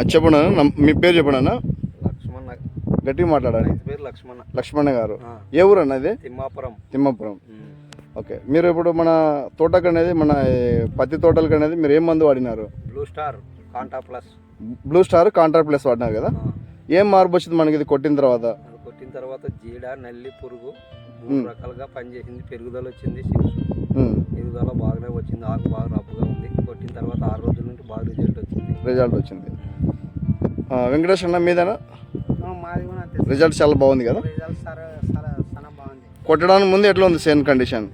అది చెప్పండి మీ పేరు చెప్పండి లక్ష్మణ గట్టిగా మాట్లాడండి రైతు పేరు లక్ష్మణ. లక్ష్మణ గారు. ఏ ఊరు అన్న ఇది? తిమ్మాపురం. తిమ్మాపురం. ఓకే. మీరు ఇప్పుడు మన తోటకు అనేది మన పత్తి తోటలకు అనేది మీరు ఏం మందు వాడినారు? Blue star కాంటా plus. Blue star contra plus వాడినారు కదా. ఏం మార్పు వచ్చింది మనకి ఇది కొట్టిన తర్వాత? కొట్టిన తర్వాత జీడ నల్లి పురుగు మూడు రకాలుగా పనిచేసింది. పెరుగుదల వచ్చింది ఎదుగుదల బాగానే వచ్చింది ఆకు బాగా రఫ్గా ఉంది. కొట్టిన తర్వాత ఆరు రోజుల నుండి బాగా రిజల్ట్ వచ్చింది. రిజల్ట్ వచ్చింది. వెంకటేష్ అన్న మీదేనా? రిజల్ట్ చాలా బాగుంది కదా? కొట్టడానికి ముందు ఎట్లా ఉంది సేన్ కండిషన్?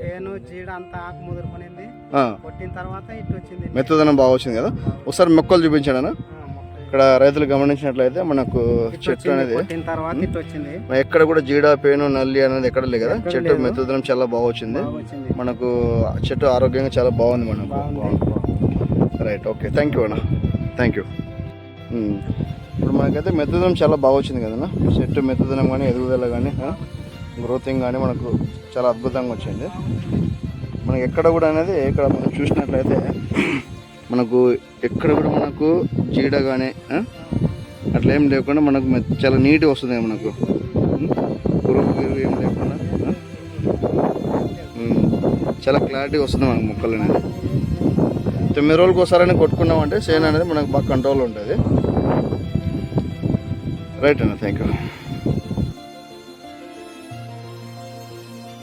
పేను జీడ అంతా ఆకు ముదురుకునింది. ఆ, కొట్టిన తర్వాత వచ్చింది. మెత్తదనం బాగా వచ్చింది కదా? ఒకసారి మొక్కలు చూపించాడు అన్న ఇక్కడ రైతులు గమనించినట్లయితే మనకు చెట్టు అనేది ఎక్కడ కూడా జీడ పేను నల్లి అనేది ఎక్కడ లేదు కదా? చెట్టు. మెత్తదనం చాలా బాగా వచ్చింది. మనకు చెట్టు ఆరోగ్యంగా చాలా బాగుంది మనకు. Right okay. థ్యాంక్ యూ అన్న. థ్యాంక్ యూ ఇప్పుడు మనకైతే మెత్తదనం చాలా బాగా వచ్చింది కదన్నా. చెట్టు మెత్తదనం కానీ ఎదుగుదల కానీ గ్రోతింగ్ కానీ మనకు చాలా అద్భుతంగా వచ్చింది. మనకి ఎక్కడ కూడా అనేది ఇక్కడ మనం చూసినట్లయితే మనకు ఎక్కడ కూడా మనకు జీడ కానీ అట్లా ఏం లేకుండా మనకు చాలా నీట్గా వస్తుంది మనకు. పురుగు గిరుగు ఏం లేకుండా చాలా క్లారిటీగా వస్తుంది మనకు మొక్కలు అనేది. తొమ్మిది రోజులకు ఒకసారి కొట్టుకున్నామంటే సేన్ అనేది మనకు బాగా కంట్రోల్ ఉంటుంది. రైట్ అన్న థ్యాంక్ యూ